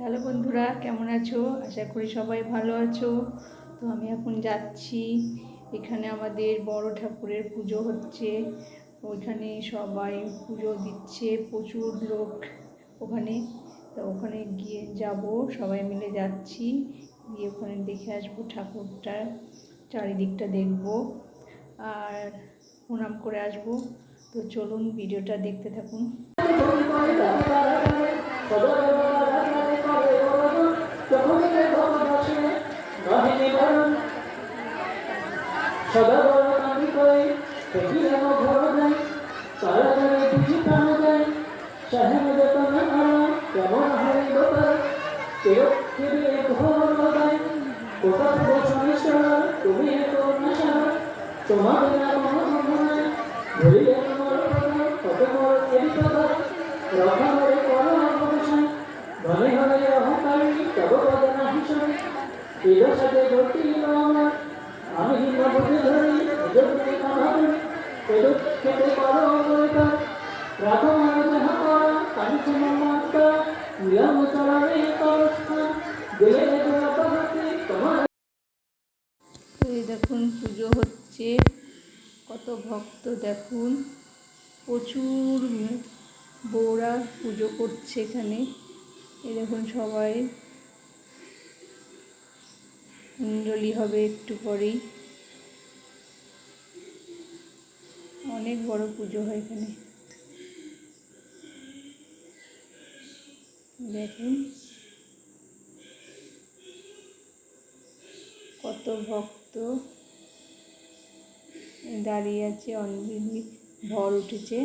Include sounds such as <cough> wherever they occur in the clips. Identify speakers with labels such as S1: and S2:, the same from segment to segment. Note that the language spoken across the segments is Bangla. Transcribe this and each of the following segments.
S1: হ্যালো বন্ধুরা, কেমন আছো? আশা করি সবাই ভালো আছো। তো আমি এখন যাচ্ছি। এখানে আমাদের বড় ঠাকুরের পুজো হচ্ছে। ওইখানে সবাই পুজো দিচ্ছে। প্রচুর লোক ওখানে। তো ওখানে গিয়ে যাব। সবাই মিলে যাচ্ছি। গিয়ে ওখানে দেখে আসব ঠাকুরটা। চারিদিকটা দেখব। আর প্রণাম করে আসব। তো চলুন, ভিডিওটা দেখতে থাকুন। <laughs>
S2: সদা বড় কামি করে ফেকিলে ঘর দেয় তাড়াতাড়ি কিছু প্রাণ দেয় সাহেব যতন আনা কেমন হয় দোকান কেউ কেউ এক ঘর দেয় কোথা বসনিষ্ঠ তুমি এত নেশা তোমার না কোনো নাই ভুলিয়ে তোমার কত বড় কথা রক্ষা করে করো অবসান ধনে হলে অহংকারী তব বদনা হিসাব এর সাথে ঘটি আমার আমি
S1: এই দেখুন, পুজো হচ্ছে। কত ভক্ত দেখুন। প্রচুর বউরা পুজো করছে এখানে। এই দেখুন সবাই। অঞ্জলি হবে একটু পরেই। অনেক বড় পুজো হয় এখানে। দেখুন। কত ভক্ত দাঁড়িয়ে আছে অঞ্জলি ভর উঠেছে।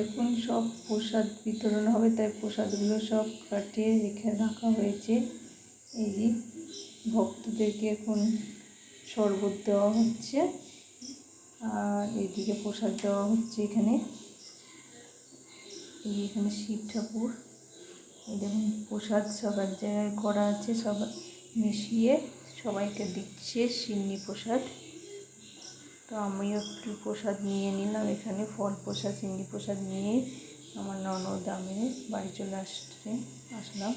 S1: দেখুন, সব প্রসাদ বিতরণ হবে, তাই প্রসাদগুলো সব কাটিয়ে রেখে রাখা হয়েছে। এই যে ভক্তদেরকে এখন শরবত দেওয়া হচ্ছে, আর এদিকে প্রসাদ দেওয়া হচ্ছে এখানে। এই এখানে শিব ঠাকুর। এই দেখুন, প্রসাদ সবার জায়গায় করা আছে সবাই মিশিয়ে সবাইকে দিচ্ছে সিন্নি প্রসাদ। তো আমিও একটু প্রসাদ নিয়ে নিলাম। এখানে ফল প্রসাদ, চিংড়ি প্রসাদ নিয়ে আমার ননদ, আমি বাড়ি চলে আসছে, আসলাম।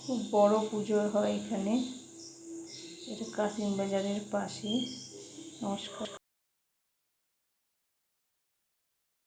S1: খুব বড় পুজো হয় এখানে। এটা কাশিম বাজারের পাশে নমস্কার।